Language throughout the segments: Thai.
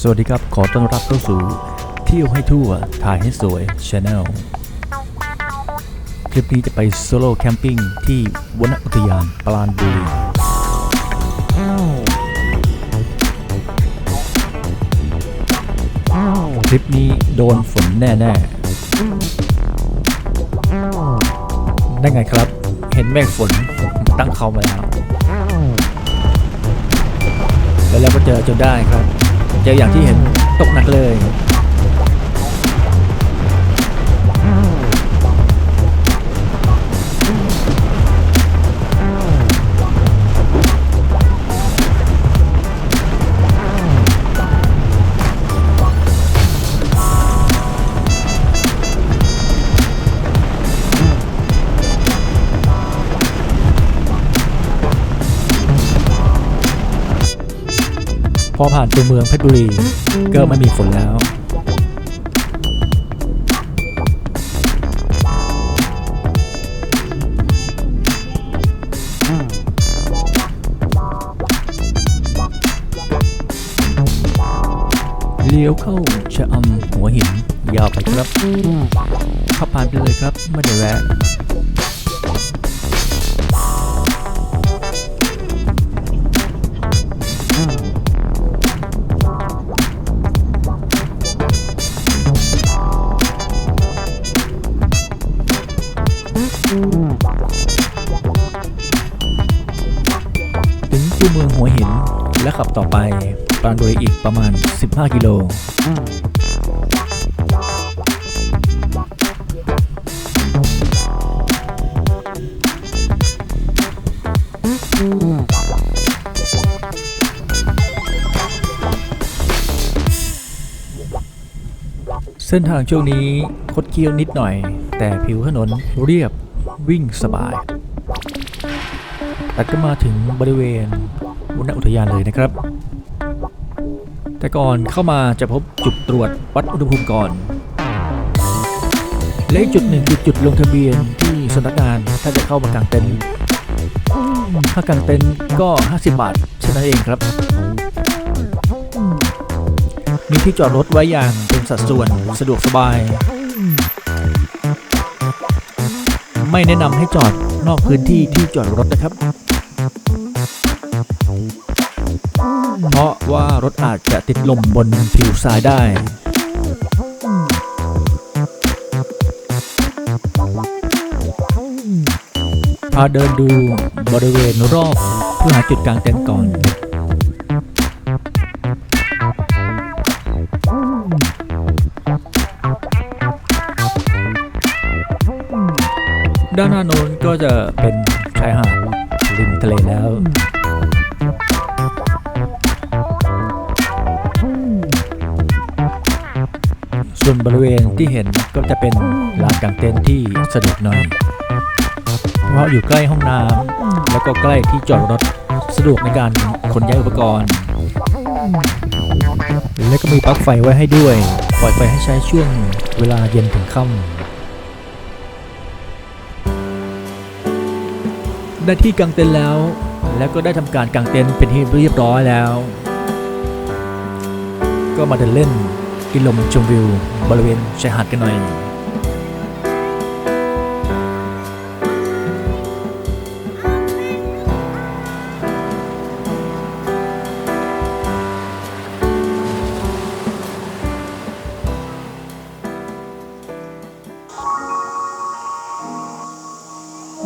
สวัสดีครับ ขอต้อนรับเข้าสู่ เที่ยวให้ทั่ว ถ่ายให้สวย Channel คลิปนี้จะไปโซโล่แคมปิ้งที่วนอุทยานปราณบุรีคลิปนี้โดนฝนแน่ ๆ ได้ไงครับ เห็นเมฆฝนตั้งเขามาแล้ว แล้วเราก็เจอจนได้ครับ เจออย่างที่เห็นตกหนักเลย อผ่านตัวเมืองเพชรบุรี ก็ไม่มีฝนแล้วเลี้ยวเข้าชะอำหัวหินยาวไปครับขับผ่านไปเลยครับ ไม่ได้แวะ ขับต่อไปปรานบุรีอีกประมาณ 15 กิโลเส้นทางช่วงนี้คดเคี้ยวนิดหน่อย แต่ผิวถนนเรียบวิ่งสบาย แตัดก็มาถึงบริเวณ วนอุทยานเลยนะครับ แต่ก่อนเข้ามาจะพบจุดตรวจวัดอุณหภูมิก่อน และจุดหนึ่งคือจุดลงทะเบียนที่สำนักงานถ้าจะเข้ามากางเต็นท์ถ้ากางเต็นท์ก็ 50 บาทเท่านั้นเองครับ มีที่จอดรถไว้อย่างเป็นสัดส่วนสะดวกสบาย ไม่แนะนำให้จอดนอกพื้นที่ที่จอดรถนะครับ เพราะว่ารถอาจจะติดลมบนผิวทรายได้พาเดินดูบริเวณรอบเพื่อหาจุดกลางเต็นท์ก่อนด้านหน้าโน้นก็จะเป็นชายหาดริมทะเลแล้ว บริเวณที่เห็นก็จะเป็นลานกางเต็นท์ที่สะดวกหน่อย เพราะอยู่ใกล้ห้องน้ำแล้วก็ใกล้ที่จอดรถสะดวกในการขนย้ายอุปกรณ์ และก็มีปลั๊กไฟไว้ให้ด้วย ปล่อยไฟให้ใช้ช่วงเวลาเย็นถึงค่ำได้ที่กางเต็นท์แล้ว แล้วก็ได้ทำการกางเต็นท์เป็นที่เรียบร้อยแล้ว ก็มาเดินเล่น กินลมชมวิว บริเวณชายหาดกันหน่อย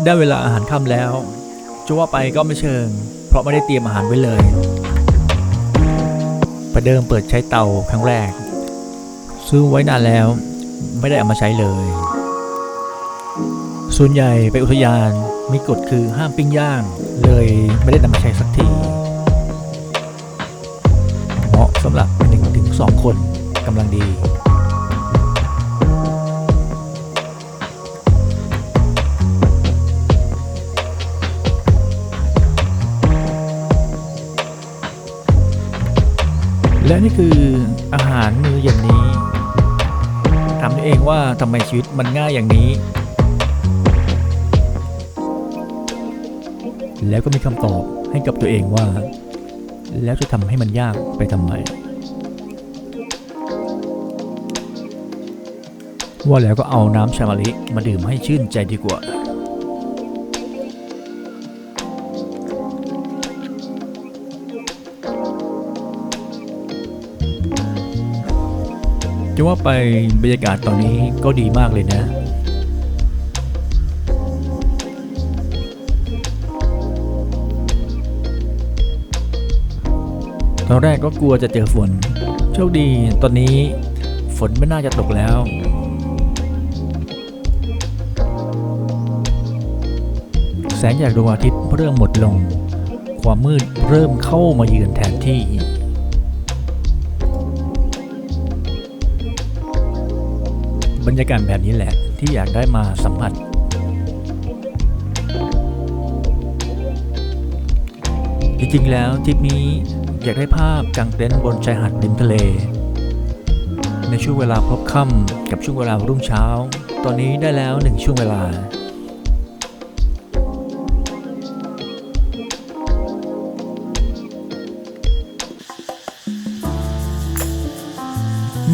ได้เวลาอาหารค่ำแล้ว จะว่าไปก็ไม่เชิง เพราะไม่ได้เตรียมอาหารไว้เลยประเดิมเปิดใช้เตาครั้งแรก ซื้อไว้นานแล้วไม่ได้เอามาใช้เลย ส่วนใหญ่ไปอุทยานมีกฎคือห้ามปิ้งย่าง เลยไม่ได้นำมาใช้สักที เหมาะสำหรับ1ถึง2คนกำลังดีและนี่คืออาหารมื้อเย็นนี้ เองว่าทำไมชีวิตมันง่ายอย่างนี้ แล้วก็มีคำตอบให้กับตัวเองว่า แล้วจะทำให้มันยากไปทำไม ว่าแล้วก็เอาน้ำชามะลิมาดื่มให้ชื่นใจดีกว่า จะว่าไปบรรยากาศตอนนี้ก็ดีมากเลยนะตอนแรกก็กลัวจะเจอฝน โชคดีตอนนี้ฝนไม่น่าจะตกแล้ว แสงจากดวงอาทิตย์เริ่มหมดลง ความมืดเริ่มเข้ามาเยือนแทนที่ บรรยากาศแบบนี้แหละที่อยากได้มาสัมผัสจริงๆแล้วทริปนี้อยากได้ภาพกางเต็นท์บนชายหาดริมทะเล ในช่วงเวลาพบค่ำกับช่วงเวลารุ่งเช้า ตอนนี้ได้แล้วหนึ่งช่วงเวลา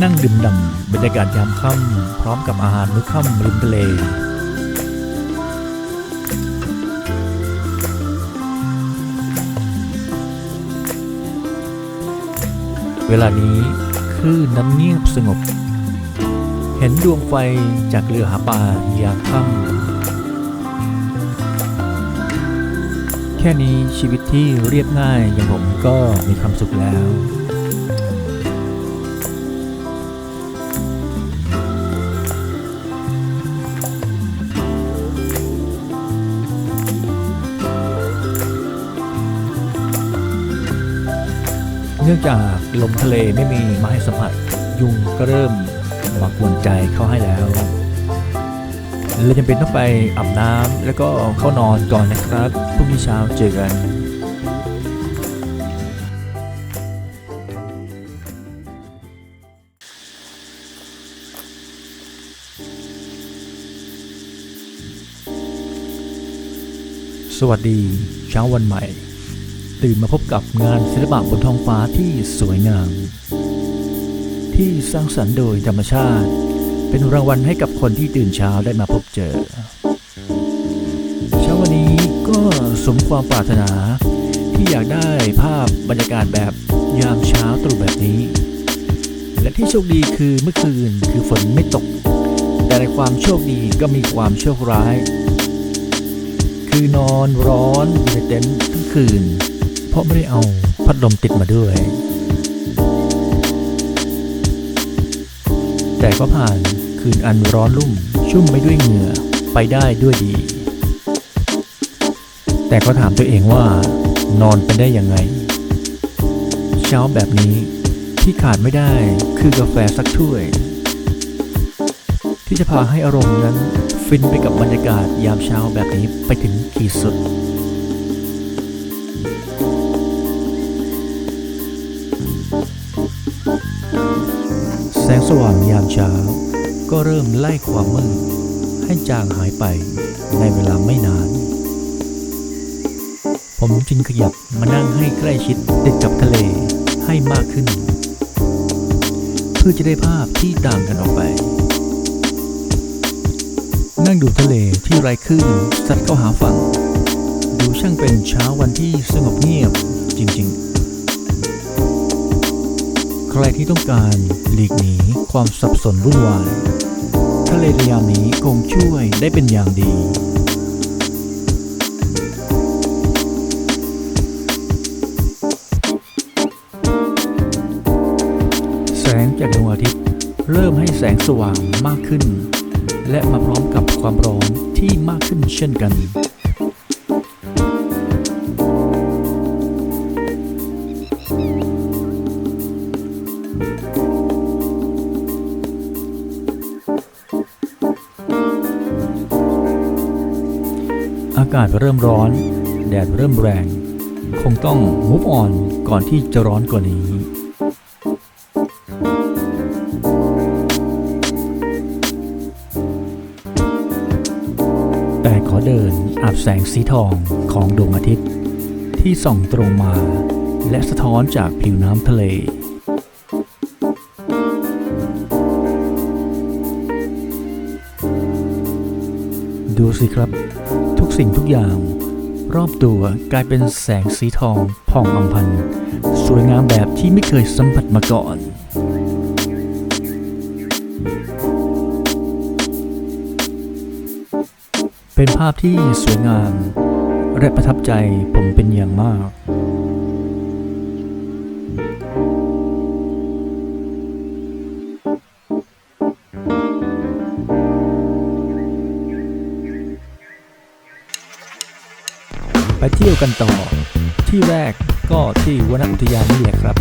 นั่งดื่มด่ำบรรยากาศยามค่ำพร้อมกับอาหารมื้อค่ำริมทะเลเวลานี้คลื่นน้ำเงียบสงบ เห็นดวงไฟจากเรือหาปลายามค่ำแค่นี้ชีวิตที่เรียบง่ายอย่างผมก็มีความสุขแล้ว จากลมทะเลไม่มีมาให้สัมผัส ยุงก็เริ่มมากวนใจเข้าให้แล้วเลยจำเป็นต้องไปอาบน้ำแล้วก็เข้านอนก่อนนะครับพรุ่งนี้เช้าเจอกันสวัสดีเช้าวันใหม่ ตื่นมาพบกับงานศิลปะบนท้องฟ้าที่สวยงาม ที่สร้างสรรค์โดยธรรมชาติ เป็นรางวัลให้กับคนที่ตื่นเช้าได้มาพบเจอ เช้าวันนี้ก็สมความปรารถนา ที่อยากได้ภาพบรรยากาศแบบยามเช้าตรู่แบบนี้ และที่โชคดีคือเมื่อคืนคือฝนไม่ตก แต่ในความโชคดีก็มีความโชคร้ายคือนอนร้อนอยู่ในเต็นท์ทั้งคืน เพราะไม่ได้เอาพัดลมติดมาด้วย แต่ก็ผ่านคืนอันร้อนรุ่มชุ่มไปด้วยเหงื่อไปได้ด้วยดี แต่ก็ถามตัวเองว่านอนไปได้ยังไง เช้าแบบนี้ที่ขาดไม่ได้คือกาแฟสักถ้วย ที่จะพาให้อารมณ์นั้น ฟินไปกับบรรยากาศยามเช้าแบบนี้ไปถึงขีดสุด งสว่างยามเช้า ก็เริ่มไล่ความมืดให้จางหายไปในเวลาไม่นาน ผมจึงขยับมานั่งให้ใกล้ชิดติดกับทะเลให้มากขึ้น เพื่อจะได้ภาพที่ต่างกันออกไป นั่งดูทะเลที่ไร้คลื่นซัดเข้าหาฝั่ง ดูช่างเป็นเช้าวันที่สงบเงียบจริง ๆ ใครที่ต้องการหลีกหนีความสับสนวุ่นวาย ทะเลในยามนี้คงช่วยได้เป็นอย่างดีแสงจากดวงอาทิตย์เริ่มให้แสงสว่างมากขึ้น และมาพร้อมกับความร้อนที่มากขึ้นเช่นกัน อากาศเริ่มร้อน แดดเริ่มแรง คงต้องมุฟออนก่อนที่จะร้อนกว่านี้แต่ขอเดินอาบแสงสีทองของดวงอาทิตย์ ที่ส่องตรงมา และสะท้อนจากผิวน้ำทะเล ดูสิครับ ทุกสิ่งทุกอย่าง รอบตัวกลายเป็นแสงสีทองผ่องอำพันสวยงามแบบที่ไม่เคยสัมผัสมาก่อนเป็นภาพที่สวยงาม และประทับใจผมเป็นอย่างมาก ยวกันต่อ ที่แรกก็ที่วนอุทยานนี่แหละครับ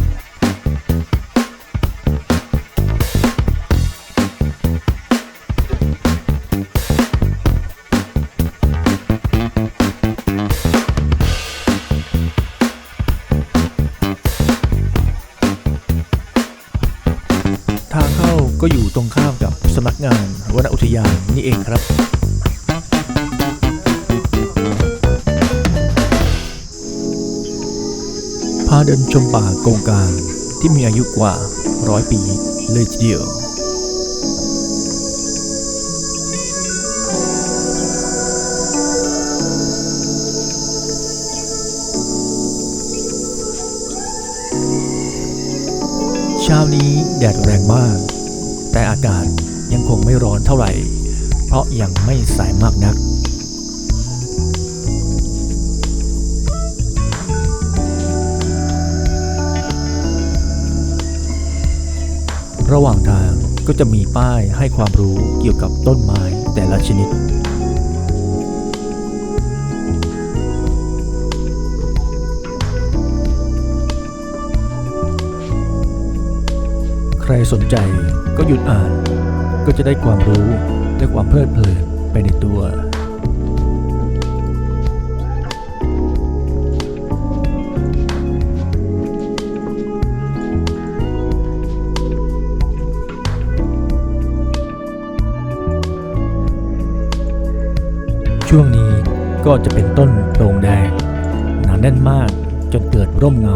ทางเข้าก็อยู่ตรงข้ามกับสำนักงานวนอุทยานนี่เองครับ เดินชมป่าโกงกางที่มีอายุกว่าร้อยปีเลยทีเดียวเช้านี้แดดแรงมาก แต่อากาศยังคงไม่ร้อนเท่าไหร่ เพราะยังไม่สายมากนัก ระหว่างทางก็จะมีป้ายให้ความรู้เกี่ยวกับต้นไม้แต่ละชนิด ใครสนใจก็หยุดอ่าน ก็จะได้ความรู้และความเพลิดเพลินไปในตัว ก็จะเป็นต้นโปร่งแดงหนาแน่นมากจนเกิดร่มเงา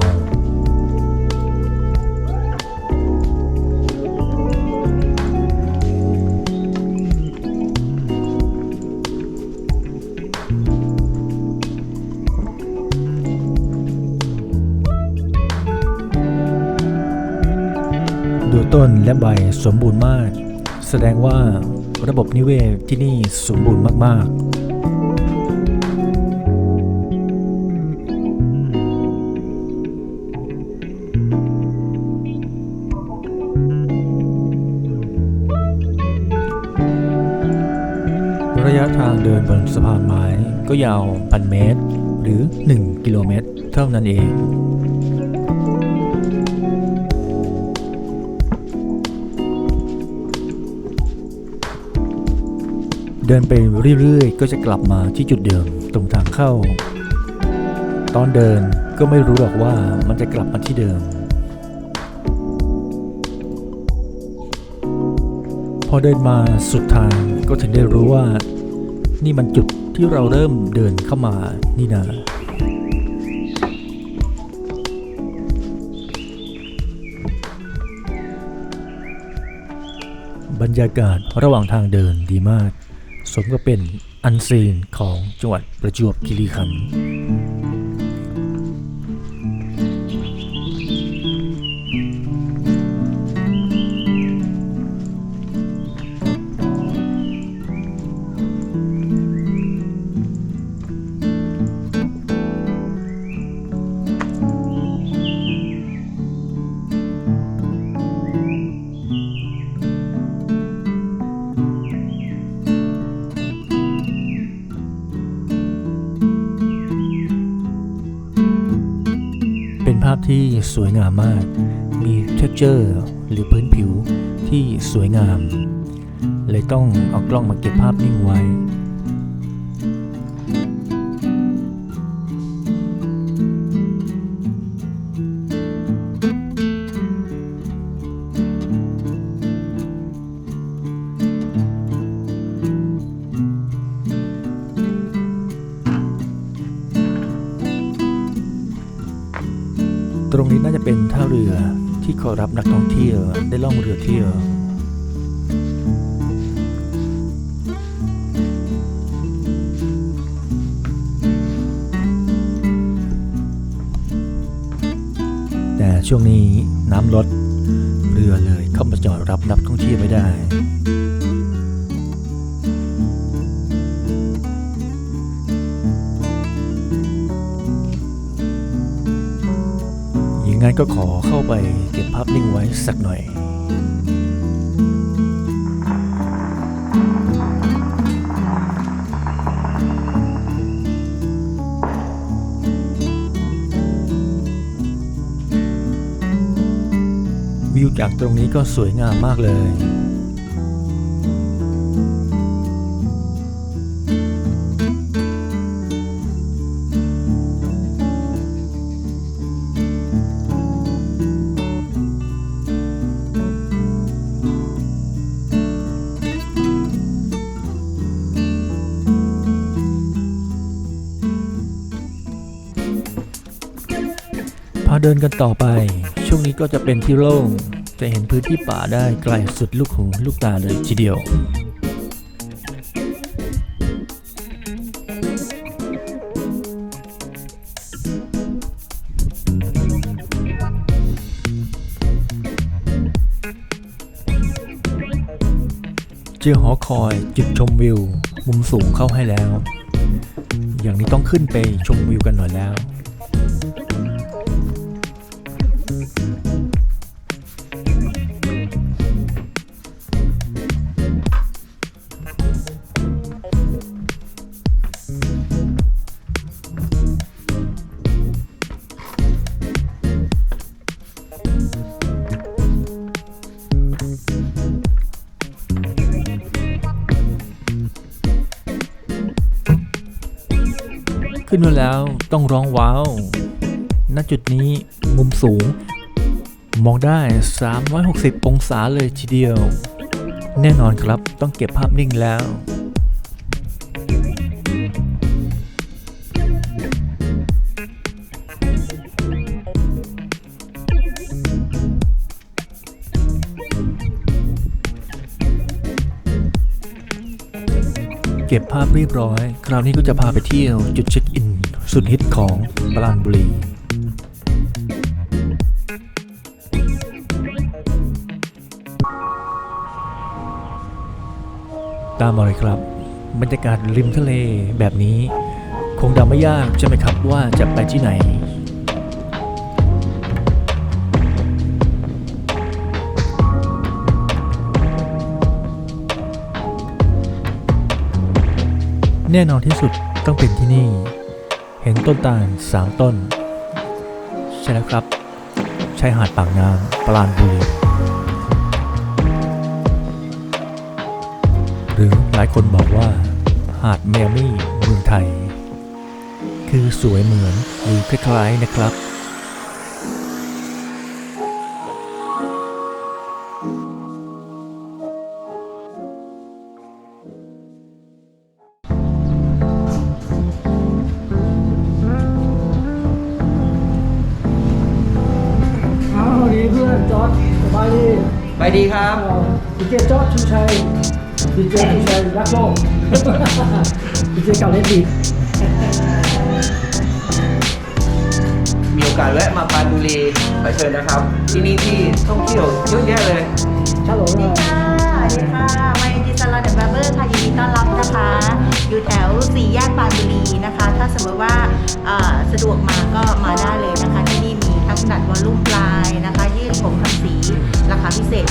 ดูต้นและใบสมบูรณ์มาก แสดงว่าระบบนิเวศที่นี่สมบูรณ์มาก ๆ บนสะพานไม้ก็ยาวพันเมตร หรือ 1 กิโลเมตร เท่านั้นเองเดินไปเรื่อยๆ ก็จะกลับมาที่จุดเดิมตรงทางเข้า ตอนเดินก็ไม่รู้หรอกว่ามันจะกลับมาที่เดิม พอเดินมาสุดทางก็ถึงได้รู้ว่า นี่มันจุดที่เราเริ่มเดินเข้ามานี่นาบรรยากาศระหว่างทางเดินดีมาก สมกับเป็นอันซีนของจังหวัดประจวบคีรีขันธ์ ที่สวยงามมาก มีเท็กเจอร์หรือพื้นผิวที่สวยงาม เลยต้องเอากล้องมาเก็บภาพนิ่งไว้็รับนักท่องเที่ยวได้ล่องเรือเที่ยวแต่ช่วงนี้น้ำลดเรือเลยเข้ามาจอดรับนักท่องเที่ยวไม่ได้ ก็ขอเข้าไปเก็บภาพนิ่งไว้สักหน่อย วิวจากตรงนี้ก็สวยงามมากเลย เดินกันต่อไป ช่วงนี้ก็จะเป็นที่โล่ง จะเห็นพื้นที่ป่าได้ไกลสุดลูกหูลูกตาเลยทีเดียวเจอหอคอยจุดชมวิว มุมสูงเข้าให้แล้ว อย่างนี้ต้องขึ้นไปชมวิวกันหน่อยแล้ว ขึ้นมาแล้วต้องร้องว้าว ณ จุดนี้มุมสูง มองได้ 360 องศาเลยทีเดียว แน่นอนครับต้องเก็บภาพนิ่งแล้ว เก็บภาพเรียบร้อย คราวนี้ก็จะพาไปเที่ยวจุดเช็คอิน สุดฮิตของปราณบุรีตามมาเลยครับ บรรยากาศริมทะเลแบบนี้ คงเดาไม่ยากใช่ไหมครับว่าจะไปที่ไหน แน่นอนที่สุดต้องเป็นที่นี่ เห็นต้นตาลสามต้น ใช่แล้วครับชายหาดปากน้ำปราณบุรีหรือหลายคนบอกว่า หาดเมยามี่เมืองไทย คือสวยเหมือนหรือคล้ายๆนะครับ ดีครับดีเจจอร์ดชูชัยดีเจชูชัยรักโลกดีเจเก่าเล่นดีมีโอกาสแวะมาปรานบุรีขอเชิญนะครับ ที่นี่ที่ท่องเที่ยวเยอะแยะเลยชาโหลสวัสดีค่ะสวัสดีค่ะมาจิสลาเดอะบาร์เบอร์ค่ะยินดีต้อนรับนะคะ อยู่แถวสี่แยกปรานบุรีนะคะ ถ้าสมมติว่าเอ่อสะดวกมาก็มาได้เลยนะคะ ที่นี่มีทั้งดัดวอลลุ่มปลายนะคะ ยืดผมทำสีราคาพิเศษ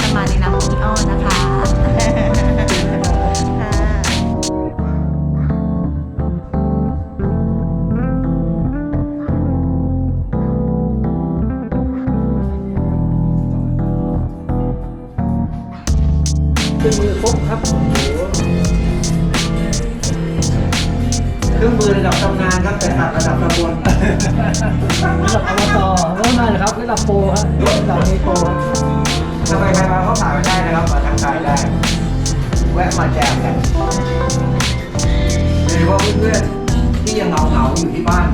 อยู่ที่บ้าน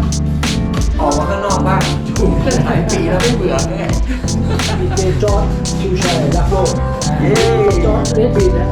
ออกมาข้างนอกบ้านอยู่กันหลายปีแล้วไม่เบื่อไงดีเจจอร์ดชูชัยรักโลกเย้จอร์ดเรดบีนะ